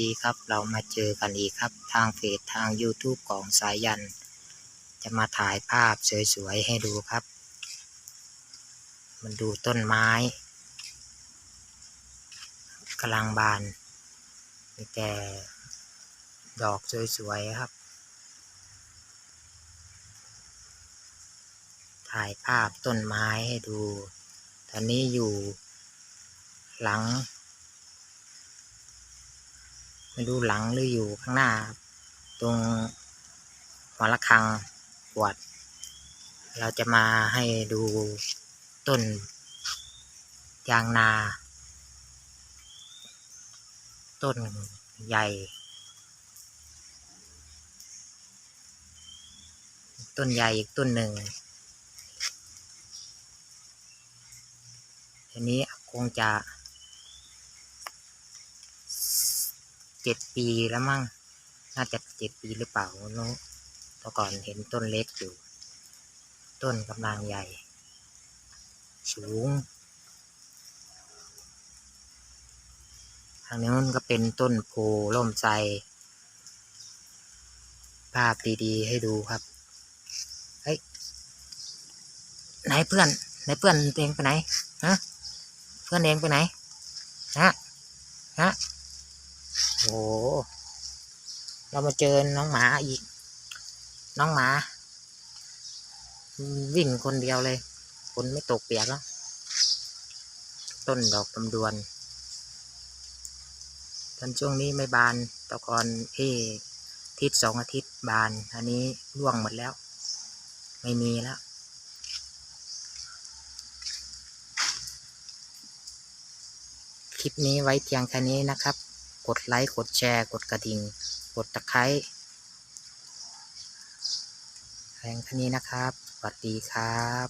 ดีครับ เรามาเจอกันอีกครับ ทางเพจทาง YouTube ของสายยัน จะมาถ่ายภาพสวยๆให้ดูครับ มันดูต้นไม้กำลังบาน มีแต่ดอกสวยๆครับ ถ่ายภาพต้นไม้ให้ดู ตอนนี้อยู่หลัง ไม่รู้หลังหรืออยู่ข้างหน้า ตรงหัวระฆังปวด เราจะมาให้ดูต้นยางนา ต้นใหญ่ ต้นใหญ่อีกต้นหนึ่งทีนี้คงจะ จ็ดปีแล้วมั้งน่าจะเจ็ดปีหรือเปล่าไม่รู้แต่ก่อนเห็นต้นเล็กอยู่ ต้นกำลังใหญ่ สูง ทางนี้มันก็เป็นต้นโพล่มไทรภาพดีๆให้ดูครับเฮ้ยไหนเพื่อนไหนเพื่อนเองไปไหนฮะเพื่อนเองไปไหนฮะฮะ โอ้โหเรามาเจอน้องหมาอีก น้องหมา วิ่งคนเดียวเลยฝนไม่ตกเปียกแล้วต้นดอกตำดวนตอนช่วงนี้ไม่บานตะกอนเอทิตย์สองอาทิตย์บาน อันนี้ร่วงหมดแล้ว ไม่มีแล้วคลิปนี้ไว้เพียงแค่นี้นะครับ ดไลค์ กดแชร์ กดกระดิ่ง กดตะไคร้แรงท่านี้นะครับ สวัสดีครับ